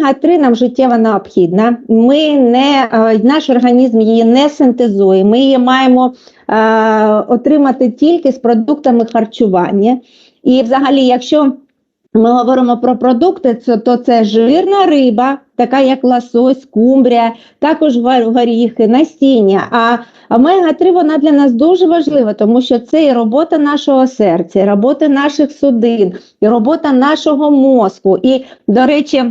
омега-3 нам життєво необхідна. Ми не, е, наш організм її не синтезує. Ми її маємо е, отримати тільки з продуктами харчування. І взагалі, якщо ми говоримо про продукти, то це жирна риба, така як лосось, кумбрія, також горіхи, насіння. А омега-3 вона для нас дуже важлива, тому що це і робота нашого серця, і робота наших судин, і робота нашого мозку. І, до речі,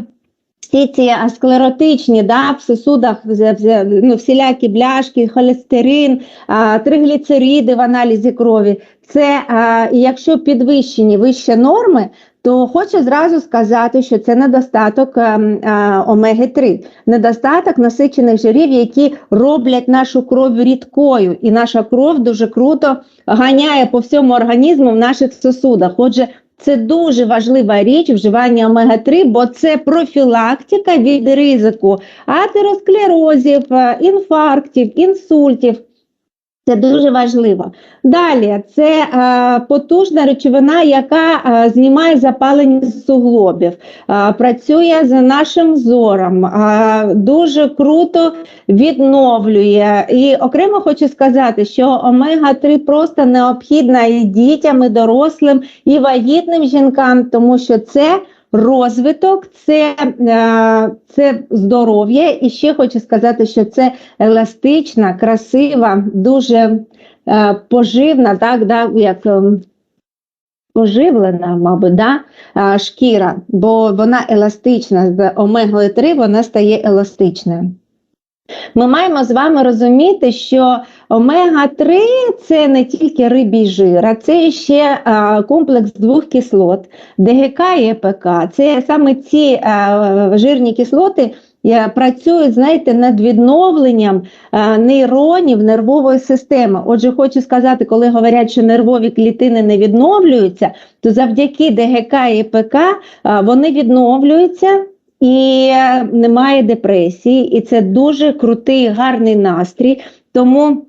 всі ці склеротичні да, в вз- ну, всілякі бляшки, холестерин, тригліцериди в аналізі крові. Це якщо підвищені вище норми, то хочу зразу сказати, що це недостаток ем, а, омеги-3, недостаток насичених жирів, які роблять нашу кров рідкою, і наша кров дуже круто ганяє по всьому організму в наших сосудах. Отже, це дуже важлива річ вживання омега-3, бо це профілактика від ризику атеросклерозів, е, інфарктів, інсультів. Це дуже важливо. Далі це е, потужна речовина, яка е, знімає запалення з суглобів, е, працює за нашим зором, е, дуже круто відновлює. І окремо хочу сказати, що омега-3 просто необхідна і дітям, і дорослим, і вагітним жінкам, тому що це розвиток, це, е, це здоров'я. І ще хочу сказати, що це еластична, красива, дуже е, поживна, так, да, як ем, поживлена, мабуть, да, е, шкіра, бо вона еластична, з омегою 3 вона стає еластичною. Ми маємо з вами розуміти, що омега-3 це не тільки рибій жир, а це ще комплекс двох кислот, ДГК і ЕПК. Це саме ці жирні кислоти е, працюють, знаєте, над відновленням нейронів нервової системи. Отже, хочу сказати, коли говорять, що нервові клітини не відновлюються, то завдяки ДГК і ЕПК вони відновлюються. І немає депресії, і це дуже крутий, гарний настрій. Тому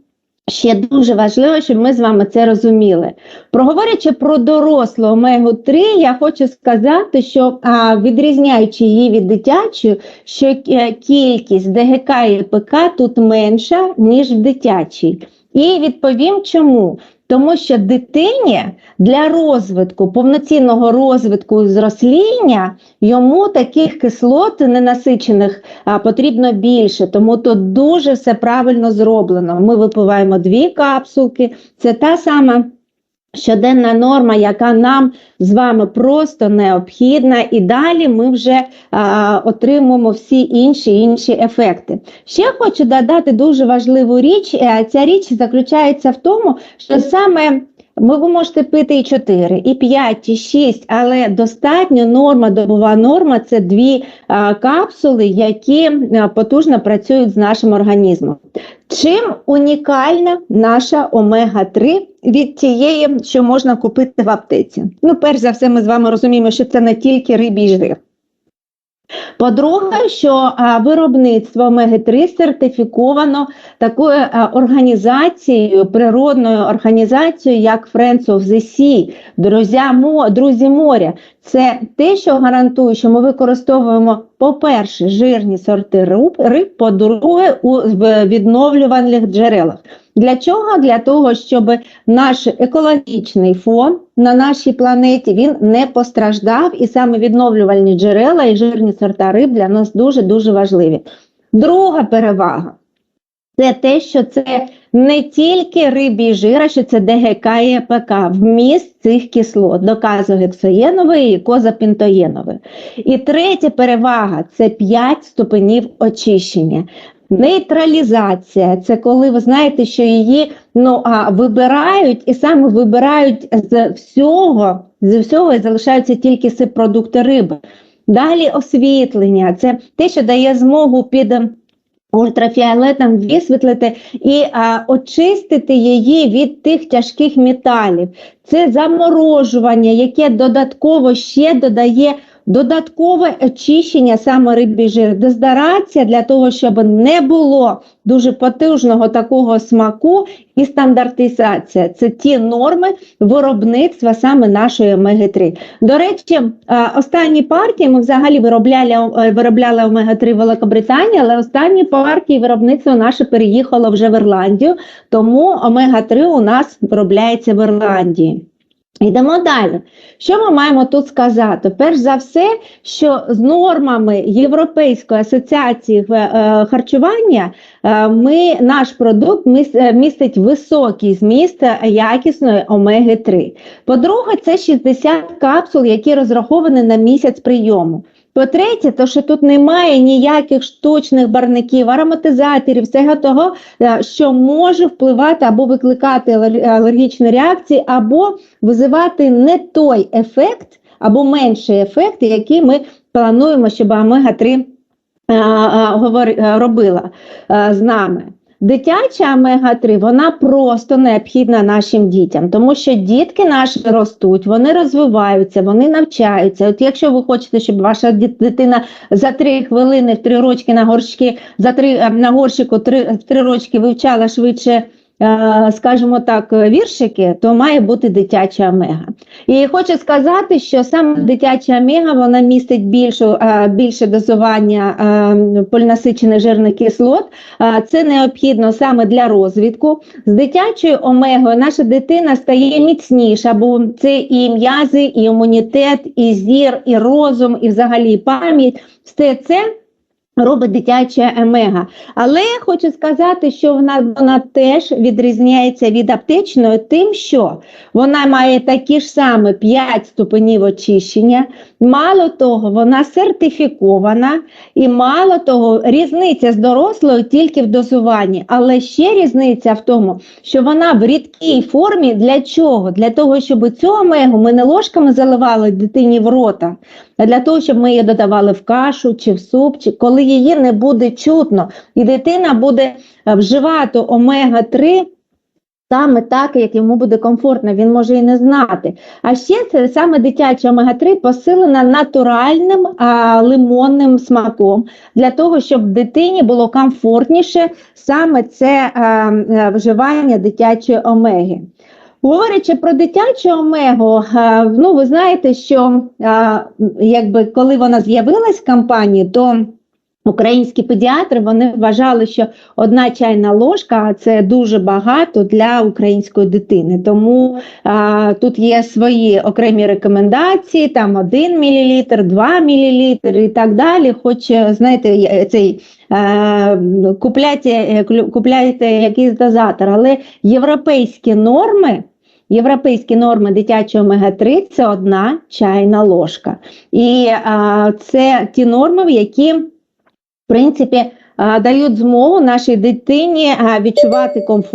ще дуже важливо, щоб ми з вами це розуміли. Проговорячи про дорослу омегу 3, я хочу сказати, що а, відрізняючи її від дитячої, що е, кількість ДГК і ПК тут менша, ніж в дитячій. І відповім чому. Тому що дитині для розвитку, повноцінного розвитку і зросління, йому таких кислот ненасичених потрібно більше. Тому тут дуже все правильно зроблено. Ми випиваємо дві капсулки. Це та сама щоденна норма, яка нам з вами просто необхідна, і далі ми вже а, отримуємо всі інші інші ефекти. Ще хочу додати дуже важливу річ. Е, Ця річ заключається в тому, що саме ми ви можете пити і 4, і 5, і 6, але достатньо норма, добова норма це дві а, капсули, які а, потужно працюють з нашим організмом. Чим унікальна наша омега-3 від тієї, що можна купити в аптеці? Ну, перш за все, ми з вами розуміємо, що це не тільки рибій жир. По-друге, що а, виробництво омеги-3 сертифіковано такою а, організацією, природною організацією, як Friends of the Sea, друзі моря. Це те, що гарантує, що ми використовуємо, по-перше, жирні сорти риб, риб по-друге, у відновлюваних джерелах. Для чого? Для того, щоб наш екологічний фон на нашій планеті він не постраждав, і саме відновлювальні джерела і жирні сорта риб для нас дуже-дуже важливі. Друга перевага це те, що це не тільки рибі жира, що це ДГК і ЕПК, вміст цих кислот, доказогексоєнової і козапінтоєнової. І третя перевага це 5 ступенів очищення. Нейтралізація це коли ви знаєте, що її ну, а, вибирають і саме вибирають з всього, з всього і залишаються тільки субпродукти риби. Далі освітлення це те, що дає змогу під ультрафіолетом висвітлити і а, очистити її від тих тяжких металів. Це заморожування, яке додатково ще додає додаткове очищення саме рибі жир, дезодорація для того, щоб не було дуже потужного такого смаку і стандартизація. Це ті норми виробництва саме нашої омеги-3. До речі, е, останні партії ми взагалі виробляли, е, виробляли омега-3 в Великобританії, але останні партії виробництво наше переїхало вже в Ірландію, тому омега-3 у нас виробляється в Ірландії. Йдемо далі. Що ми маємо тут сказати? Перш за все, що з нормами Європейської асоціації е, харчування е, ми, наш продукт е, містить високий зміст якісної омеги-3. По-друге, це 60 капсул, які розраховані на місяць прийому. По-третє, то що тут немає ніяких штучних барників, ароматизаторів, всього того, е, що може впливати або викликати алергічні реакції, або визивати не той ефект, або менший ефект, який ми плануємо, щоб омега-3 а, а, говори- робила з нами. Дитяча омега-3, вона просто необхідна нашим дітям, тому що дітки наші ростуть, вони розвиваються, вони навчаються. От якщо ви хочете, щоб ваша дитина за три хвилини в три рочки на горшки, за три на горщику три, в три рочки вивчала швидше, скажімо так, віршики, то має бути дитяча омега. І хочу сказати, що саме дитяча омега вона містить більшу, е, більше дозування е, полінасичених жирних кислот. Е, Це необхідно саме для розвитку. З дитячою омегою наша дитина стає міцніша, бо це і м'язи, і імунітет, і зір, і розум, і взагалі пам'ять. Все це робить дитяча омега. Але хочу сказати, що вона, вона теж відрізняється від аптечної тим, що вона має такі ж саме 5 ступенів очищення. Мало того, вона сертифікована, і мало того, різниця з дорослою тільки в дозуванні. Але ще різниця в тому, що вона в рідкій формі для чого? Для того, щоб цю омегу ми не ложками заливали дитині в рота, для того, щоб ми її додавали в кашу чи в суп, чи коли її не буде чутно, і дитина буде е, вживати омега-3 саме так, як йому буде комфортно, він може і не знати. А ще це саме дитяча омега-3 посилена натуральним а, лимонним смаком, для того, щоб дитині було комфортніше саме це а, а, вживання дитячої омеги. Говорячи про дитячу омегу, ну ви знаєте, що якби коли вона з'явилась в кампанії, то Українські педіатри вони вважали, що одна чайна ложка це дуже багато для української дитини. Тому а, тут є свої окремі рекомендації: там 1 мл, 2 мл і так далі. Хоч е, знаєте, цей е, купляйте, е, купляйте якийсь дозатор, але європейські норми. Європейські норми дитячого омега-3 це одна чайна ложка. І а, це ті норми, які в принципі, а, дають змогу нашій дитині а, відчувати комфорт